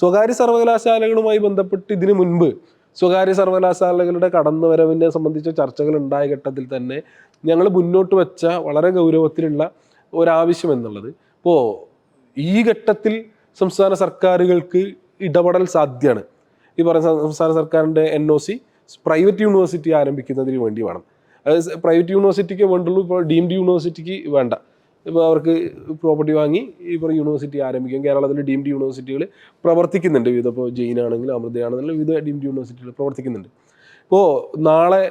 സ്വകാര്യ സർവകലാശാലകളുമായി ബന്ധപ്പെട്ട് ഇതിനു മുൻപ് സ്വകാര്യ സർവകലാശാലകളുടെ കടന്നുവരവിനെ സംബന്ധിച്ച ചർച്ചകൾ ഉണ്ടായ ഘട്ടത്തിൽ തന്നെ ഞങ്ങൾ മുന്നോട്ട് വെച്ച വളരെ ഗൗരവത്തിലുള്ള ഒരാവശ്യം എന്നുള്ളത്. ഇപ്പോൾ ഈ ഘട്ടത്തിൽ സംസ്ഥാന സർക്കാരുകൾക്ക് ഇടപെടൽ സാധ്യമാണ് ഈ പറയുന്ന സംസ്ഥാന സർക്കാരിന്റെ N O C private university ആരംഭിക്കുന്നതിന് വേണ്ടി വേണം. അത് പ്രൈവറ്റ് യൂണിവേഴ്സിറ്റിക്ക് വേണ്ടുള്ളൂ ഇപ്പോൾ ഡീംഡ് യൂണിവേഴ്സിറ്റിക്ക് വേണ്ട. ഇപ്പോൾ അവർക്ക് പ്രോപ്പർട്ടി വാങ്ങി പറയുന്ന യൂണിവേഴ്സിറ്റി ആരംഭിക്കും. കേരളത്തിൽ ഡീംഡ് യൂണിവേഴ്സിറ്റികൾ പ്രവർത്തിക്കുന്നുണ്ട്. വിവിധ ഇപ്പോൾ ജെയിൻ ആണെങ്കിലും അമൃതയാണെങ്കിലും വിവിധ ഡീംഡ് യൂണിവേഴ്സിറ്റികൾ പ്രവർത്തിക്കുന്നുണ്ട്. ഇപ്പോൾ നാളെ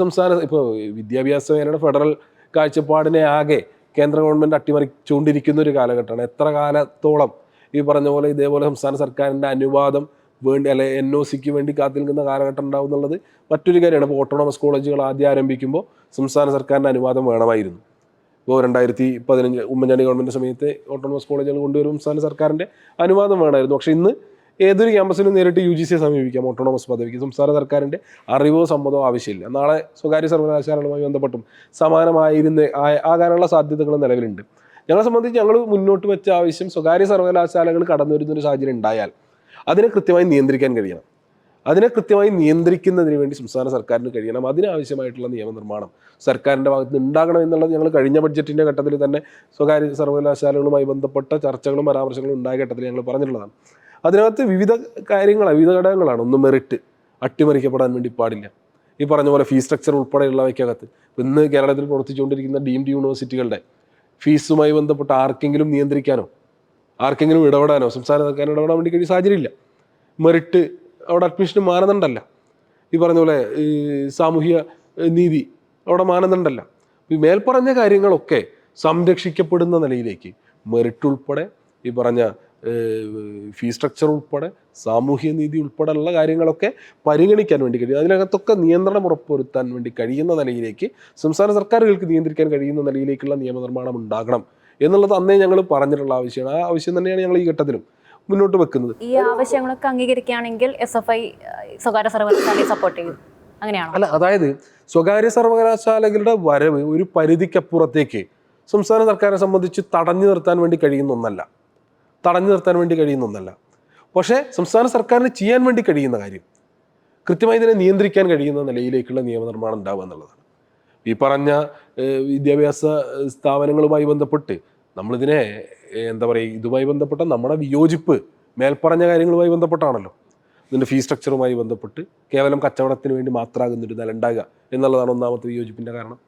സംസ്ഥാന ഇപ്പോൾ വിദ്യാഭ്യാസ മേഖലയുടെ ഫെഡറൽ കാഴ്ചപ്പാടിനെ ആകെ കേന്ദ്ര ഗവൺമെന്റ് അട്ടിമറിച്ചുകൊണ്ടിരിക്കുന്ന ഒരു കാലഘട്ടമാണ്. എത്ര കാലത്തോളം ഈ പറഞ്ഞ പോലെ ഇതേപോലെ സംസ്ഥാന സർക്കാരിന്റെ അനുവാദം വേണ്ടി അല്ലെ എൻ ഒ സിക്ക് വേണ്ടി കാത്തു നിൽക്കുന്ന കാലഘട്ടം ഉണ്ടാവും എന്നുള്ളത് മറ്റൊരു കാര്യമാണ്. ഇപ്പോൾ ഓട്ടോണമസ് കോളേജുകൾ ആദ്യം ആരംഭിക്കുമ്പോൾ സംസ്ഥാന സർക്കാരിന്റെ അനുവാദം വേണമായിരുന്നു. ഇപ്പോൾ രണ്ടായിരത്തി പതിനഞ്ച് ഉമ്മൻചാണ്ടി ഗവൺമെന്റ് സമയത്ത് ഓട്ടോണമസ് കോളേജുകൾ കൊണ്ടുവരും സംസ്ഥാന സർക്കാരിന്റെ അനുവാദം വേണമായിരുന്നു. പക്ഷേ ഇന്ന് ഏതൊരു ക്യാമ്പസിനും നേരിട്ട് യു ജി സിയെ സമീപിക്കാം ഓട്ടോണമസ് പദവിക്ക്. സംസ്ഥാന സർക്കാരിന്റെ അറിവോ സമ്മതമോ ആവശ്യമില്ല. നാളെ സ്വകാര്യ സർവകലാശാലകളുമായി ബന്ധപ്പെട്ടും സമാനമായിരുന്ന ആകാനുള്ള സാധ്യതകൾ നിലവിലുണ്ട്. ഞങ്ങളെ സംബന്ധിച്ച് ഞങ്ങൾ മുന്നോട്ട് വെച്ച ആവശ്യം സ്വകാര്യ സർവകലാശാലകൾ കടന്നു വരുന്നൊരു സാഹചര്യം ഉണ്ടായാൽ അതിനെ കൃത്യമായി നിയന്ത്രിക്കാൻ കഴിയണം. അതിനെ കൃത്യമായി നിയന്ത്രിക്കുന്നതിന് വേണ്ടി സംസ്ഥാന സർക്കാരിന് കഴിയണം. അതിനാവശ്യമായിട്ടുള്ള നിയമനിർമ്മാണം സർക്കാരിന്റെ ഭാഗത്ത് ഉണ്ടാകണം എന്നുള്ളത് ഞങ്ങൾ കഴിഞ്ഞ ബഡ്ജറ്റിന്റെ ഘട്ടത്തിൽ തന്നെ സ്വകാര്യ സർവകലാശാലകളുമായി ബന്ധപ്പെട്ട ചർച്ചകളും പരാമർശങ്ങളും ഉണ്ടായ ഘട്ടത്തിൽ ഞങ്ങൾ പറഞ്ഞിട്ടുള്ളതാണ്. അതിനകത്ത് വിവിധ കാര്യങ്ങളാണ് വിവിധ ഘടകങ്ങളാണ്. ഒന്ന് മെറിറ്റ് അട്ടിമറിക്കപ്പെടാൻ വേണ്ടി പാടില്ല. ഈ പറഞ്ഞ പോലെ ഫീസ് സ്ട്രക്ചർ ഉൾപ്പെടെയുള്ളവയ്ക്കകത്ത്. ഇന്ന് കേരളത്തിൽ പ്രവർത്തിച്ചുകൊണ്ടിരിക്കുന്ന ഡീംഡ് യൂണിവേഴ്സിറ്റികളുടെ ഫീസുമായി ബന്ധപ്പെട്ട് ആർക്കെങ്കിലും നിയന്ത്രിക്കാനോ ആർക്കെങ്കിലും ഇടപെടാനോ സംസ്ഥാന സർക്കാരിന് ഇടപെടാൻ വേണ്ടി കഴിയും സാഹചര്യമില്ല. മെറിറ്റ് അവിടെ അഡ്മിഷന് മാനദണ്ഡമല്ല ഈ പറഞ്ഞ പോലെ ഈ സാമൂഹ്യ നീതി അവിടെ മാനദണ്ഡമല്ല ഈ മേൽപ്പറഞ്ഞ കാര്യങ്ങളൊക്കെ സംരക്ഷിക്കപ്പെടുന്ന നിലയിലേക്ക് മെറിറ്റ് ഉൾപ്പെടെ ഈ പറഞ്ഞ ഫീ സ്ട്രക്ചർ ഉൾപ്പെടെ സാമൂഹ്യ നീതി ഉൾപ്പെടെയുള്ള കാര്യങ്ങളൊക്കെ പരിഗണിക്കാൻ വേണ്ടി കഴിയും. അതിനകത്തൊക്കെ നിയന്ത്രണം ഉറപ്പുവരുത്താൻ വേണ്ടി കഴിയുന്ന നിലയിലേക്ക് സംസ്ഥാന സർക്കാരുകൾക്ക് നിയന്ത്രിക്കാൻ കഴിയുന്ന നിലയിലേക്കുള്ള നിയമനിർമ്മാണം ഉണ്ടാകണം എന്നുള്ളത് അന്നേ ഞങ്ങൾ പറഞ്ഞിട്ടുള്ള ആവശ്യമാണ്. ആ ആവശ്യം തന്നെയാണ് ഞങ്ങൾ ഈ ഘട്ടത്തിലും മുന്നോട്ട് വെക്കുന്നത്. ഈ ആവശ്യങ്ങളൊക്കെ അംഗീകരിക്കുകയാണെങ്കിൽ എസ് എഫ് ഐ സ്വകാര്യ സർവകലാശാലയെ സപ്പോർട്ട് ചെയ്യും. അങ്ങനെയാണ്? അല്ല അതായത് സ്വകാര്യ സർവകലാശാലകളുടെ വരവ് ഒരു പരിധിക്കപ്പുറത്തേക്ക് സംസ്ഥാന സർക്കാരിനെ സംബന്ധിച്ച് തടഞ്ഞു നിർത്താൻ വേണ്ടി കഴിയുന്ന ഒന്നല്ല. തടഞ്ഞു നിർത്താൻ വേണ്ടി കഴിയുന്ന ഒന്നല്ല. പക്ഷേ സംസ്ഥാന സർക്കാരിന് ചെയ്യാൻ വേണ്ടി കഴിയുന്ന കാര്യം കൃത്യമായി ഇതിനെ നിയന്ത്രിക്കാൻ കഴിയുന്ന നിലയിലേക്കുള്ള നിയമനിർമ്മാണം ഉണ്ടാവുക എന്നുള്ളതാണ്. ഈ പറഞ്ഞ വിദ്യാഭ്യാസ സ്ഥാപനങ്ങളുമായി ബന്ധപ്പെട്ട് നമ്മളിതിനെ എന്താ പറയുക ഇതുമായി ബന്ധപ്പെട്ട നമ്മുടെ വിയോജിപ്പ് മേൽപ്പറഞ്ഞ കാര്യങ്ങളുമായി ബന്ധപ്പെട്ടാണല്ലോ. ഇതിന്റെ ഫീ സ്ട്രക്ചറുമായി ബന്ധപ്പെട്ട് കേവലം കച്ചവടത്തിന് വേണ്ടി മാത്രമാകുന്നൊരു നില ഉണ്ടാകുക എന്നുള്ളതാണ് ഒന്നാമത്തെ വിയോജിപ്പിന്റെ കാരണം.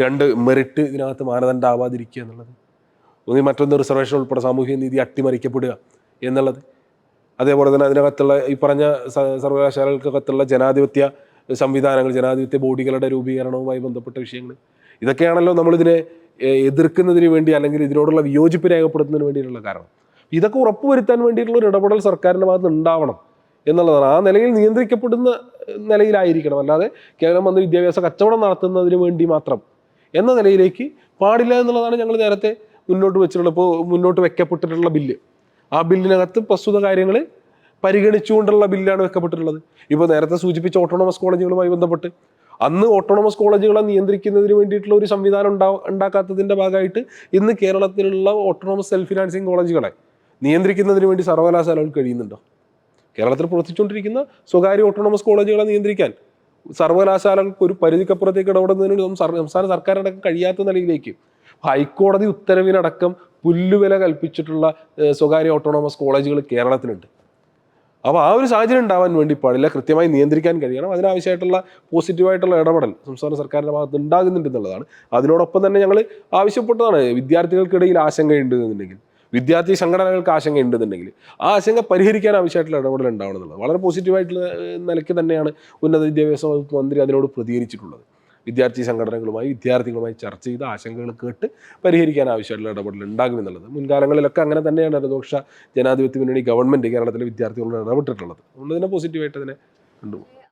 രണ്ട് മെറിറ്റ് ഇതിനകത്ത് മാനദണ്ഡം ആവാതിരിക്കുക എന്നുള്ളത്. ഒന്ന് മറ്റൊന്ന് റിസർവേഷൻ ഉൾപ്പെടെ സാമൂഹ്യ നീതി അട്ടിമറിക്കപ്പെടുക എന്നുള്ളത്. അതേപോലെ തന്നെ അതിനകത്തുള്ള ഈ പറഞ്ഞ സർവകലാശാലകൾക്കകത്തുള്ള ജനാധിപത്യ സംവിധാനങ്ങൾ ജനാധിപത്യ ബോഡികളുടെ രൂപീകരണവുമായി ബന്ധപ്പെട്ട വിഷയങ്ങൾ. ഇതൊക്കെയാണല്ലോ നമ്മളിതിനെ എതിർക്കുന്നതിന് വേണ്ടി അല്ലെങ്കിൽ ഇതിനോടുള്ള വിയോജിപ്പ് രേഖപ്പെടുത്തുന്നതിന് വേണ്ടിയിട്ടുള്ള കാരണം. ഇതൊക്കെ ഉറപ്പുവരുത്താൻ വേണ്ടിയിട്ടുള്ള ഒരു ഇടപെടൽ സർക്കാരിന്റെ ഭാഗത്ത് ഉണ്ടാവണം എന്നുള്ളതാണ്. ആ നിലയിൽ നിയന്ത്രിക്കപ്പെടുന്ന നിലയിലായിരിക്കണം. അല്ലാതെ കേവലം വന്ന് വിദ്യാഭ്യാസ കച്ചവടം നടത്തുന്നതിന് വേണ്ടി മാത്രം എന്ന നിലയിലേക്ക് പാടില്ല എന്നുള്ളതാണ് ഞങ്ങൾ നേരത്തെ മുന്നോട്ട് വെച്ചിട്ടുള്ള ഇപ്പോൾ മുന്നോട്ട് വെക്കപ്പെട്ടിട്ടുള്ള ബില്ല്. ആ ബില്ലിനകത്ത് പ്രസ്തുത കാര്യങ്ങൾ പരിഗണിച്ചുകൊണ്ടുള്ള ബില്ലാണ് വെക്കപ്പെട്ടിട്ടുള്ളത്. ഇപ്പോൾ നേരത്തെ സൂചിപ്പിച്ച ഓട്ടോണമസ് കോളേജുകളുമായി ബന്ധപ്പെട്ട് അന്ന് ഓട്ടോണമസ് കോളേജുകളെ നിയന്ത്രിക്കുന്നതിന് വേണ്ടിയിട്ടുള്ള ഒരു സംവിധാനം ഉണ്ടാ ഉണ്ടാക്കാത്തതിന്റെ ഭാഗമായിട്ട് ഇന്ന് കേരളത്തിലുള്ള ഓട്ടോണമസ് സെൽഫ് ഫിനാൻസിങ് കോളേജുകളെ നിയന്ത്രിക്കുന്നതിന് വേണ്ടി സർവകലാശാലകൾ കഴിയുന്നുണ്ടോ? കേരളത്തിൽ പ്രവർത്തിച്ചുകൊണ്ടിരിക്കുന്ന സ്വകാര്യ ഓട്ടോണമസ് കോളേജുകളെ നിയന്ത്രിക്കാൻ സർവകലാശാലകൾക്ക് ഒരു പരിധിക്കപ്പുറത്തേക്ക് ഇടപെടുന്നതിന് സംസ്ഥാന സർക്കാരിനടക്കം കഴിയാത്ത നിലയിലേക്ക് ഹൈക്കോടതി ഉത്തരവിനടക്കം പുല്ലുവില കൽപ്പിച്ചിട്ടുള്ള സ്വകാര്യ ഓട്ടോണമസ് കോളേജുകൾ കേരളത്തിലുണ്ട്. അപ്പോൾ ആ ഒരു സാഹചര്യം ഉണ്ടാവാൻ വേണ്ടി പാടില്ല. കൃത്യമായി നിയന്ത്രിക്കാൻ കഴിയണം. അതിനാവശ്യമായിട്ടുള്ള പോസിറ്റീവായിട്ടുള്ള ഇടപെടൽ സംസ്ഥാന സർക്കാരിന്റെ ഭാഗത്ത് ഉണ്ടാകുന്നുണ്ട് എന്നുള്ളതാണ്. അതിനോടൊപ്പം തന്നെ ഞങ്ങൾ ആവശ്യപ്പെട്ടതാണ് വിദ്യാർത്ഥികൾക്കിടയിൽ ആശങ്കയുണ്ട് എന്നുണ്ടെങ്കിൽ വിദ്യാർത്ഥി സംഘടനകൾക്ക് ആശങ്കയുണ്ടെന്നുണ്ടെങ്കിൽ ആ ആശങ്ക പരിഹരിക്കാൻ ആവശ്യമായിട്ടുള്ള ഇടപെടൽ ഉണ്ടാവണം എന്നുള്ളത്. വളരെ പോസിറ്റീവായിട്ടുള്ള നിലയ്ക്ക് തന്നെയാണ് ഉന്നത വിദ്യാഭ്യാസ വകുപ്പ് മന്ത്രി അതിനോട് പ്രതികരിച്ചിട്ടുള്ളത്. വിദ്യാർത്ഥി സംഘടനകളുമായി വിദ്യാർത്ഥികളുമായി ചർച്ച ചെയ്ത് ആശങ്കകൾ കേട്ട് പരിഹരിക്കാൻ ആവശ്യമായിട്ടുള്ള ഇടപെടൽ ഉണ്ടാകുമെന്നുള്ളത് മുൻകാലങ്ങളിലൊക്കെ അങ്ങനെ തന്നെയാണ് ഇടതുപക്ഷ ജനാധിപത്യ മുന്നണി ഗവൺമെന്റ് കേരളത്തിലെ വിദ്യാർത്ഥികളോട് ഇടപെട്ടിട്ടുള്ളത്. അതുകൊണ്ട് തന്നെ പോസിറ്റീവായിട്ട് അതിനെ കണ്ടുപോകും